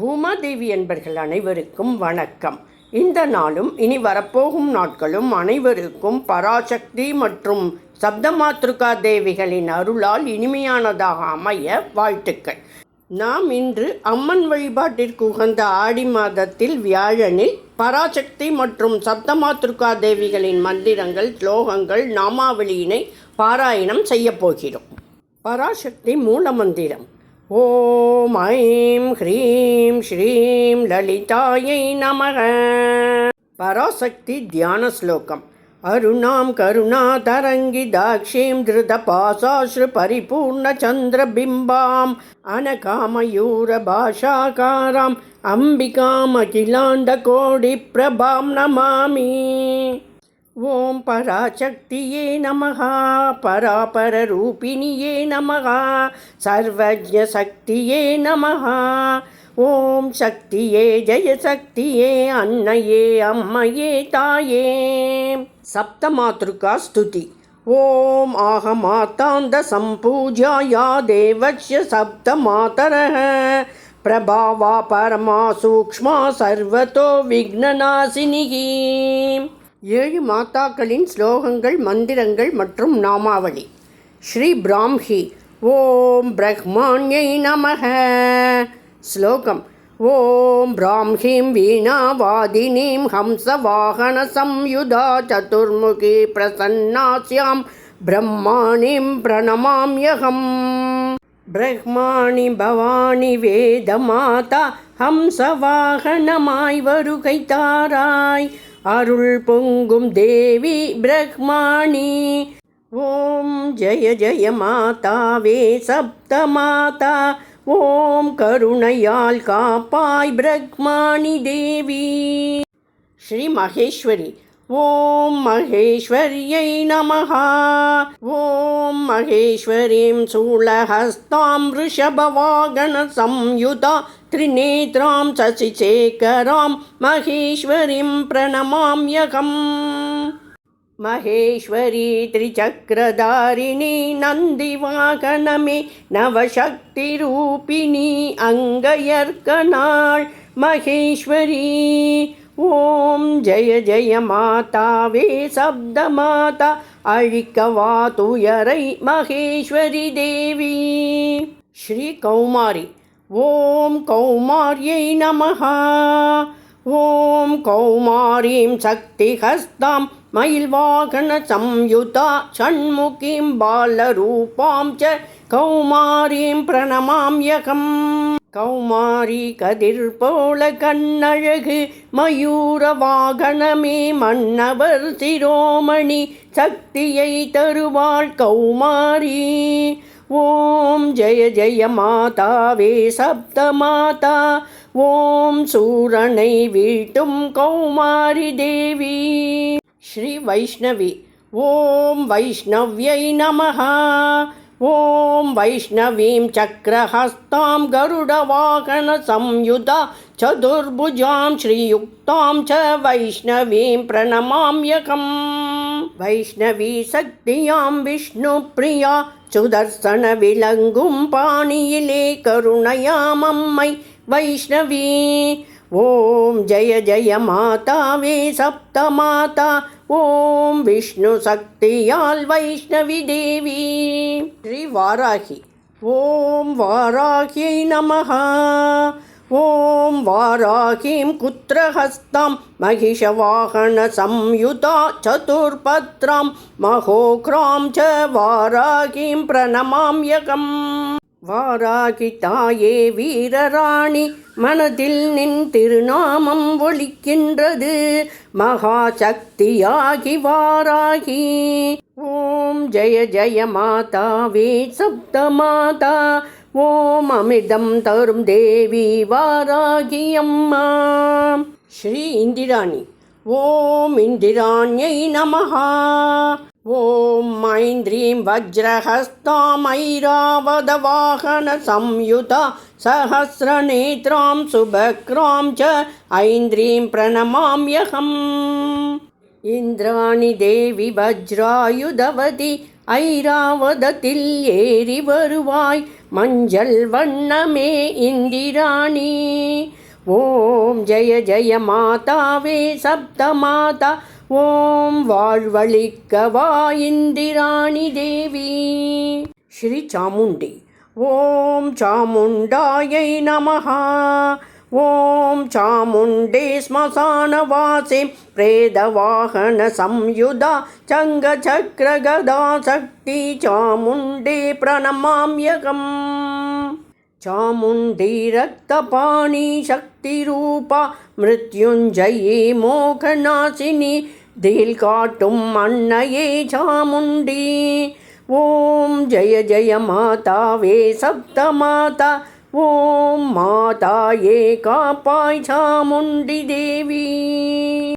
பூமாதேவி என்பர்கள் அனைவருக்கும் வணக்கம். இந்த நாளும் இனி வரப்போகும் நாட்களும் அனைவருக்கும் பராசக்தி மற்றும் சப்தமாத்ருகா தேவிகளின் அருளால் இனிமையானதாக அமைய வாழ்த்துக்கள். நாம் இன்று அம்மன் வழிபாட்டிற்கு உகந்த ஆடி மாதத்தில் வியாழனில் பராசக்தி மற்றும் சப்தமாத்ருகா தேவிகளின் மந்திரங்கள் ஸ்லோகங்கள் நாமாவளியினை பாராயணம் செய்யப் போகிறோம். பராசக்தி மூலமந்திரம் ஓம் ஐம் ஹ்ரீம் ஸ்ரீம் லலிதாயை நமக. பராசக்தி தியான ஸ்லோகம். அருணாம் கருணாதரங்கி தாக்ஷீம் திருத பாசாஸ்ரு பரிபூர்ண சந்திரபிம்பாம் அனகாமயூர பாஷாகாராம் அம்பிகாம் அகிலாண்ட கோடி பிரபாம் நமாமி ஓம் பராசக்தியே நமः பராபரரூபிணியே நமः சர்வஜசக்தியே நமः ஓம் சக்தியே ஜெயசக்தியே அன்னையே அம்மையே தாயே சப்தமாத்ருகா ஸ்துதி ஓம் ஏழு மாதாக்களின் ஸ்லோகங்கள் மந்திரங்கள் மற்றும் நாமாவளி. ஸ்ரீ பிராம்ஹி. ஓம் பிரஹ்மாண்யை நமக. ஸ்லோகம். ஓம் பிராம்ஹீம் வீணாவாதினீம் ஹம்சவாகன சம்யுதா சதுர்முகி பிரசன்னாஸ்யாம் பிரம்மாணிம் பிரணமாம்யகம் பிரஹ்மாணி பவானி வேத மாதா ஹம்சவாகனமாய் வருகை தாராய் அருள் பொங்கும் தேவி பிரஹ்மாணி. ஓம் ஜய ஜய மாதாவே சப்த மாதா ஓம் கருணையால் காப்பாய் பிரஹ்மாணி தேவி. ஸ்ரீ மகேஸ்வரி. ஓம் மகேஸ்வர்யை நமः ஓம் மகேஸ்வரீம் சூலஹஸ்தாம் ऋषभवागणसंयुता त्रिनेत्रां शशिशेखरां महेश्वरीं प्रणमाम्यहम् महेश्वरी त्रिचक्रधारिणी नन्दिवाहनमे नवशक्तिरूपिणी अङ्गयर्कनाळ् महेश्वरी। ॐ जय जय माता वे शब्दमाता अळिकवातुयरै महेश्वरिदेवी श्रीकौमारी ॐ कौमार्यै नमः। ॐ कौमारीं शक्तिहस्तां मैल्वाहनसंयुता षण्मुखीं बालरूपां च कौमारीं प्रणमां கௌமாரி கதிர் போல கண்ணழகு மயூர வாகனமே மன்னவர் சிரோமணி சக்தியை தருவாள் கௌமாரி. ஓம் ஜெய ஜெய மாதாவே சப்த மாதா ஓம் சூரனை வீட்டும் கௌமாரி தேவி. ஸ்ரீ வைஷ்ணவி ஓம் வைஷ்ணவ்யை நமஹா. ॐ वैष्णवीं चक्रहस्तां गरुडवाहनसंयुधा चतुर्भुजां श्रीयुक्तां च वैष्णवीं प्रणमाम्यकम् वैष्णवी शक्तियां विष्णुप्रिया सुदर्शनविलङ्गुं पाणिले करुणयामम्मयि वैष्णवी। ॐ जय जय माता वे सप्तमाता ஓம் விஷ்ணு சக்தியால் வைஷ்ணவி தேவி ஸ்ரீ வாராகி ஓம் வாராகியை நமஹா ஓம் வாராகீம் குத்திரஹஸ்தாம் महिषवाहन संयुता चतुर्पत्रां महोक्रां च वारागीं प्रणमाम्यकम् வாராகி தாயே வீரராணி மனதில் நின் திருநாமம் ஒழிக்கின்றது மகாசக்தியாகி வாராகி. ஓம் ஜெய ஜெய மாதாவே சப்த மாதா ஓம் அமிர்தம் தரும் தேவி வாராகி அம்மா. ஸ்ரீ இந்திராணி. ஓம் இந்திராண்யை நமஹா. ॐ मैन्द्रीं वज्रहस्तामैरावदवाहनसंयुता सहस्रनेत्रां सुभक्रां च ऐन्द्रीं प्रणमाम्यहम् इन्द्राणि देवि वज्रायुधवति ஐராவதத்தில் ஏறி வருவாய் மஞ்சள் வண்ணமே இந்திராணி ஓம் ஜெய ஜெய மாதாவே சப்த மாதா ஓம் வாழ்வழிக்கவா இந்திராணி தேவி ஸ்ரீ சாமுண்டி ஓம் சாமுண்டாயை நமஹா ஓம் சாமுண்டே ஸ்மசானவாசே प्रेदवाहनसंयुधा चङ्गचक्रगदा शक्ति चामुण्डे प्रणमाम्यकम् चामुण्डी रक्तपाणी शक्तिरूपा मृत्युञ्जयी मोघनाशिनी தில் காட்டும் அன்னையே சாமுண்டி. ஓம் ஜய ஜய மாதாவே சப்த மாதா. ஓம் மாதாயே காப்பாய் சாமுண்டி தேவி.